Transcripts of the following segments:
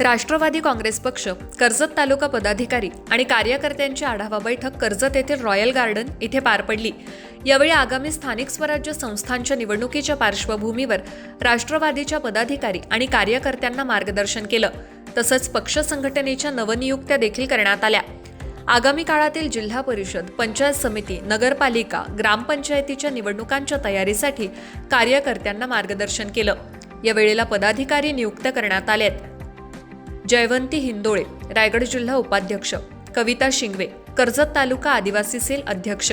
राष्ट्रवादी काँग्रेस पक्ष कर्जत तालुका पदाधिकारी आणि कार्यकर्त्यांची आढावा बैठक कर्जत येथील रॉयल गार्डन इथे पार पडली. यावेळी आगामी स्थानिक स्वराज्य संस्थांच्या निवडणुकीच्या पार्श्वभूमीवर राष्ट्रवादीच्या पदाधिकारी आणि कार्यकर्त्यांना मार्गदर्शन केलं. तसंच पक्ष संघटनेच्या नवनियुक्त्या देखील करण्यात आल्या. आगामी काळातील जिल्हा परिषद पंचायत समिती नगरपालिका ग्रामपंचायतीच्या निवडणुकांच्या तयारीसाठी कार्यकर्त्यांना मार्गदर्शन केलं. या वेळेला पदाधिकारी नियुक्त करण्यात आलेत. जयवंती हिंदोळे रायगड जिल्हा उपाध्यक्ष. कविता शिंगवे कर्जत तालुका आदिवासी सेल अध्यक्ष.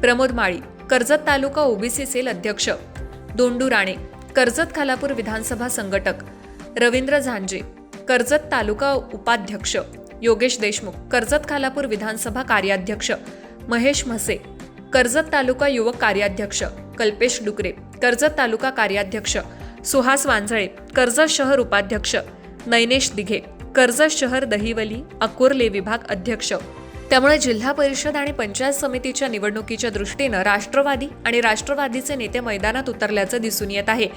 प्रमोद माळी कर्जत तालुका ओबीसी सेल अध्यक्ष. दोंडू राणे कर्जत खालापूर विधानसभा संघटक. रवींद्र झांजे कर्जत तालुका उपाध्यक्ष. योगेश देशमुख कर्जत खालापूर विधानसभा कार्याध्यक्ष. महेश म्हसे कर्जत तालुका युवक कार्याध्यक्ष. कल्पेश डुकरे कर्जत तालुका कार्याध्यक्ष. सुहास वांझळे कर्जत शहर उपाध्यक्ष. नैनेश दिघे कर्जत शहर दहिवली अकोर्ले विभाग अध्यक्ष. त्यामुळे जिल्हा परिषद आणि पंचायत समितीच्या निवडणुकीच्या दृष्टीनं राष्ट्रवादी आणि राष्ट्रवादीचे नेते मैदानात उतरल्याचं दिसून येत आहे.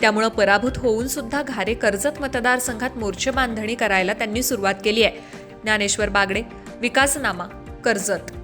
त्यामुळं पराभूत होऊन सुद्धा घारे कर्जत मतदारसंघात मोर्चे बांधणी करायला त्यांनी सुरुवात केली आहे. ज्ञानेश्वर बागडे विकासनामा कर्जत.